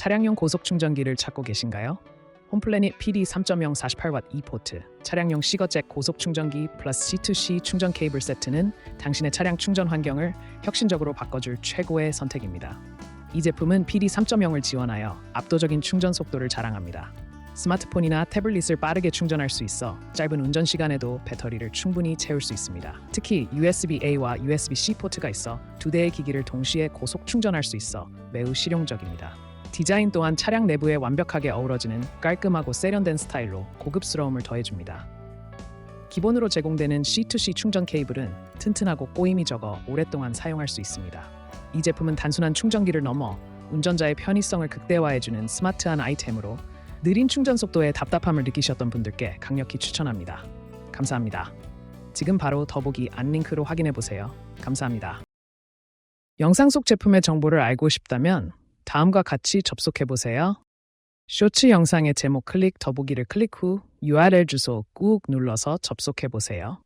차량용 고속 충전기를 찾고 계신가요? 홈플래닛 PD 3.0 48W e포트 차량용 시거잭 고속 충전기 플러스 C2C 충전 케이블 세트는 당신의 차량 충전 환경을 혁신적으로 바꿔줄 최고의 선택입니다. 이 제품은 PD 3.0을 지원하여 압도적인 충전 속도를 자랑합니다. 스마트폰이나 태블릿을 빠르게 충전할 수 있어 짧은 운전 시간에도 배터리를 충분히 채울 수 있습니다. 특히 USB-A와 USB-C 포트가 있어 두 대의 기기를 동시에 고속 충전할 수 있어 매우 실용적입니다. 디자인 또한 차량 내부에 완벽하게 어우러지는 깔끔하고 세련된 스타일로 고급스러움을 더해줍니다. 기본으로 제공되는 C2C 충전 케이블은 튼튼하고 꼬임이 적어 오랫동안 사용할 수 있습니다. 이 제품은 단순한 충전기를 넘어 운전자의 편의성을 극대화해주는 스마트한 아이템으로 느린 충전 속도에 답답함을 느끼셨던 분들께 강력히 추천합니다. 감사합니다. 지금 바로 더보기 안 링크로 확인해 보세요. 감사합니다. 영상 속 제품의 정보를 알고 싶다면 다음과 같이 접속해 보세요. 쇼츠 영상의 제목 클릭 더보기를 클릭 후 URL 주소 꾹 눌러서 접속해 보세요.